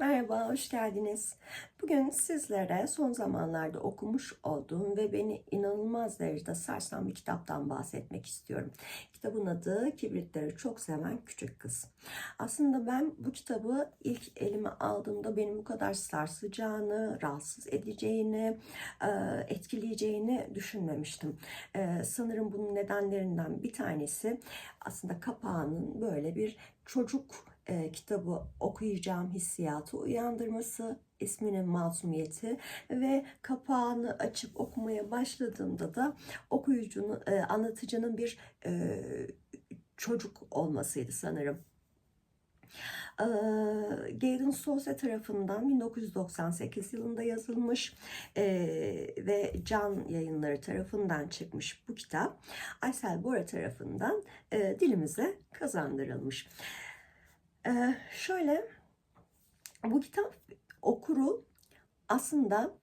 Merhaba, hoş geldiniz. Bugün sizlere son zamanlarda okumuş olduğum ve beni inanılmaz derecede sarsan bir kitaptan bahsetmek istiyorum. Kitabın adı Kibritleri Çok Seven Küçük Kız. Aslında ben bu kitabı ilk elime aldığımda benim bu kadar sarsacağını, rahatsız edeceğini, e, etkileyeceğini düşünmemiştim. E, Sanırım bunun nedenlerinden bir tanesi aslında kapağının böyle bir çocuk e, kitabı okuyacağım hissiyatı uyandırması, isminin masumiyeti ve kapağını açıp okumaya başladığımda da okuyucunun, e, anlatıcının bir e, çocuk olmasıydı sanırım. E, Gayden Sose tarafından 1998 yılında yazılmış e, ve Can Yayınları tarafından çıkmış bu kitap Aysel Bora tarafından e, dilimize kazandırılmış. Ee, şöyle bu kitap okuru aslında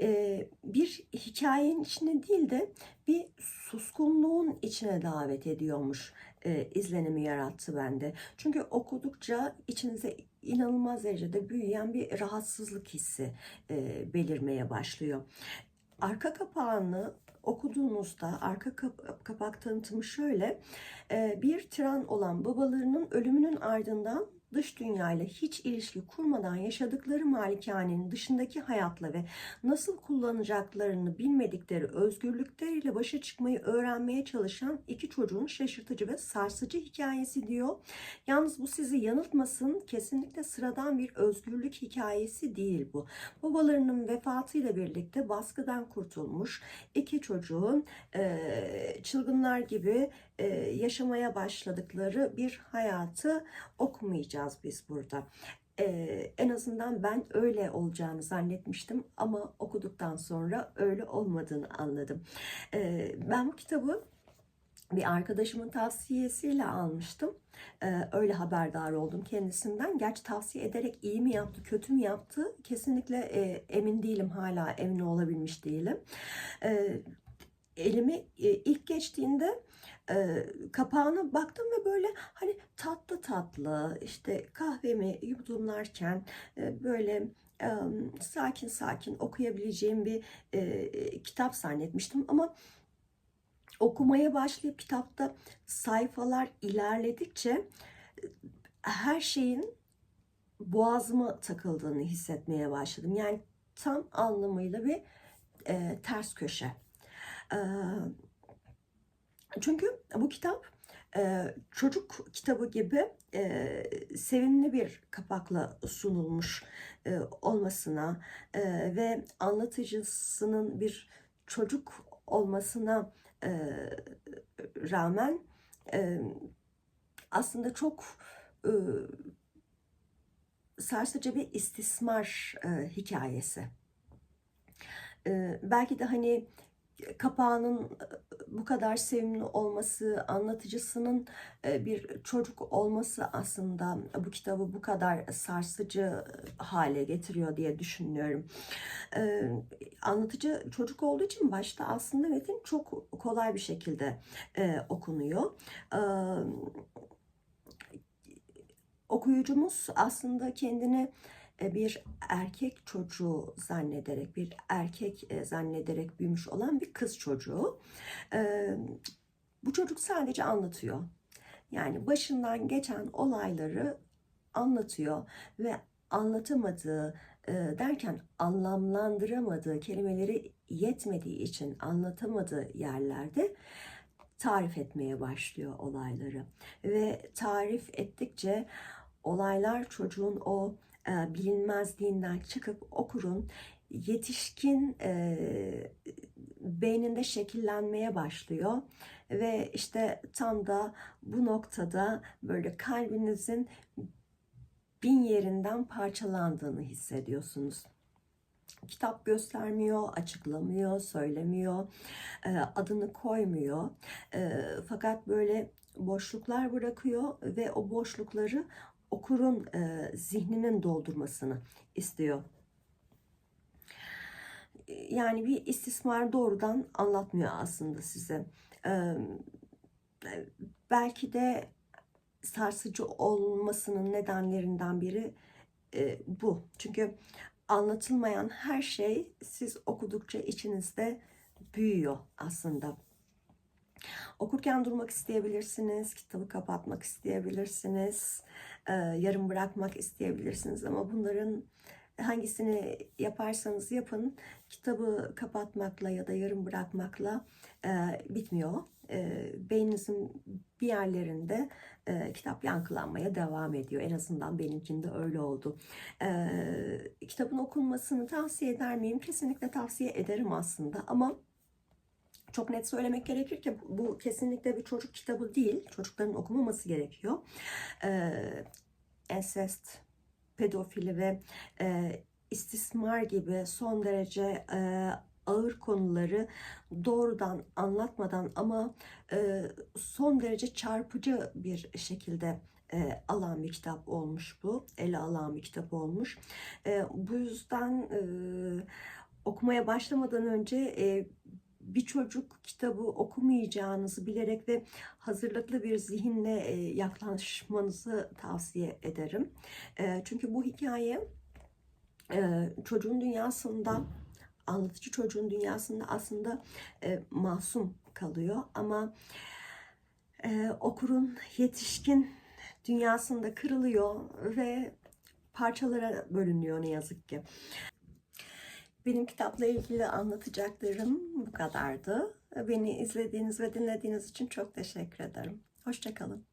e, bir hikayenin içine değil de bir suskunluğun içine davet ediyormuş e, izlenimi yarattı bende. Çünkü okudukça içinize inanılmaz derecede büyüyen bir rahatsızlık hissi e, belirmeye başlıyor. Arka kapağını okuduğunuzda arka kap- kapak tanıtımı şöyle. E, bir tiran olan babalarının ölümünün ardından dış dünyayla hiç ilişki kurmadan yaşadıkları malikanenin dışındaki hayatla ve nasıl kullanacaklarını bilmedikleri özgürlükleriyle başa çıkmayı öğrenmeye çalışan iki çocuğun şaşırtıcı ve sarsıcı hikayesi diyor. Yalnız bu sizi yanıltmasın kesinlikle sıradan bir özgürlük hikayesi değil bu. Babalarının vefatıyla birlikte baskıdan kurtulmuş iki çocuğun e, çılgınlar gibi e, yaşamaya başladıkları bir hayatı okumayacağız biz burada. E, en azından ben öyle olacağını zannetmiştim ama okuduktan sonra öyle olmadığını anladım. E, ben bu kitabı bir arkadaşımın tavsiyesiyle almıştım. Ee, öyle haberdar oldum kendisinden. Gerçi tavsiye ederek iyi mi yaptı, kötü mü yaptı kesinlikle e, emin değilim. Hala emin olabilmiş değilim. Ee, elimi e, ilk geçtiğinde e, kapağına baktım ve böyle hani tatlı tatlı işte kahvemi yudumlarken e, böyle e, sakin sakin okuyabileceğim bir kitap zannetmiştim ama okumaya başlayıp kitapta sayfalar ilerledikçe her şeyin boğazıma takıldığını hissetmeye başladım. Yani tam anlamıyla bir e, ters köşe. Çünkü bu kitap çocuk kitabı gibi sevimli bir kapakla sunulmuş olmasına ve anlatıcısının bir çocuk olmasına rağmen aslında çok sarsıcı bir istismar hikayesi. Belki de hani kapağının bu kadar sevimli olması, anlatıcısının bir çocuk olması aslında bu kitabı bu kadar sarsıcı hale getiriyor diye düşünüyorum. Anlatıcı çocuk olduğu için başta aslında metin çok kolay bir şekilde okunuyor. Okuyucumuz aslında kendini bir erkek çocuğu zannederek, bir erkek zannederek büyümüş olan bir kız çocuğu. Bu çocuk sadece anlatıyor. Yani başından geçen olayları anlatıyor ve anlatamadığı derken anlamlandıramadığı kelimeleri yetmediği için anlatamadığı yerlerde tarif etmeye başlıyor olayları ve tarif ettikçe olaylar çocuğun o e, bilinmezliğinden çıkıp okurun yetişkin e, beyninde şekillenmeye başlıyor ve işte tam da bu noktada böyle kalbinizin bin yerinden parçalandığını hissediyorsunuz. Kitap göstermiyor, açıklamıyor, söylemiyor, e, adını koymuyor. E, fakat böyle boşluklar bırakıyor ve o boşlukları okurun e, zihninin doldurmasını istiyor. Yani bir istismar doğrudan anlatmıyor aslında size. E, belki de sarsıcı olmasının nedenlerinden biri e, bu. Çünkü anlatılmayan her şey siz okudukça içinizde büyüyor aslında. Okurken durmak isteyebilirsiniz, kitabı kapatmak isteyebilirsiniz, e, yarım bırakmak isteyebilirsiniz ama bunların hangisini yaparsanız yapın kitabı kapatmakla ya da yarım bırakmakla e, bitmiyor. E, beyninizin bir yerlerinde e, kitap yankılanmaya devam ediyor. En azından benimkinde öyle oldu. E, kitabın okunmasını tavsiye eder miyim? Kesinlikle tavsiye ederim aslında ama çok net söylemek gerekir ki bu, kesinlikle bir çocuk kitabı değil. Çocukların okumaması gerekiyor. E, ensest, pedofili ve e, istismar gibi son derece e, ağır konuları doğrudan anlatmadan ama e, son derece çarpıcı bir şekilde e, alan bir kitap olmuş bu. Ele alan bir kitap olmuş. E, bu yüzden e, okumaya başlamadan önce e, bir çocuk kitabı okumayacağınızı bilerek ve hazırlıklı bir zihinle e, yaklaşmanızı tavsiye ederim. E, çünkü bu hikaye e, çocuğun dünyasında anlatıcı çocuğun dünyasında aslında masum kalıyor ama okurun yetişkin dünyasında kırılıyor ve parçalara bölünüyor ne yazık ki. Benim kitapla ilgili anlatacaklarım bu kadardı. Beni izlediğiniz ve dinlediğiniz için çok teşekkür ederim. Hoşçakalın.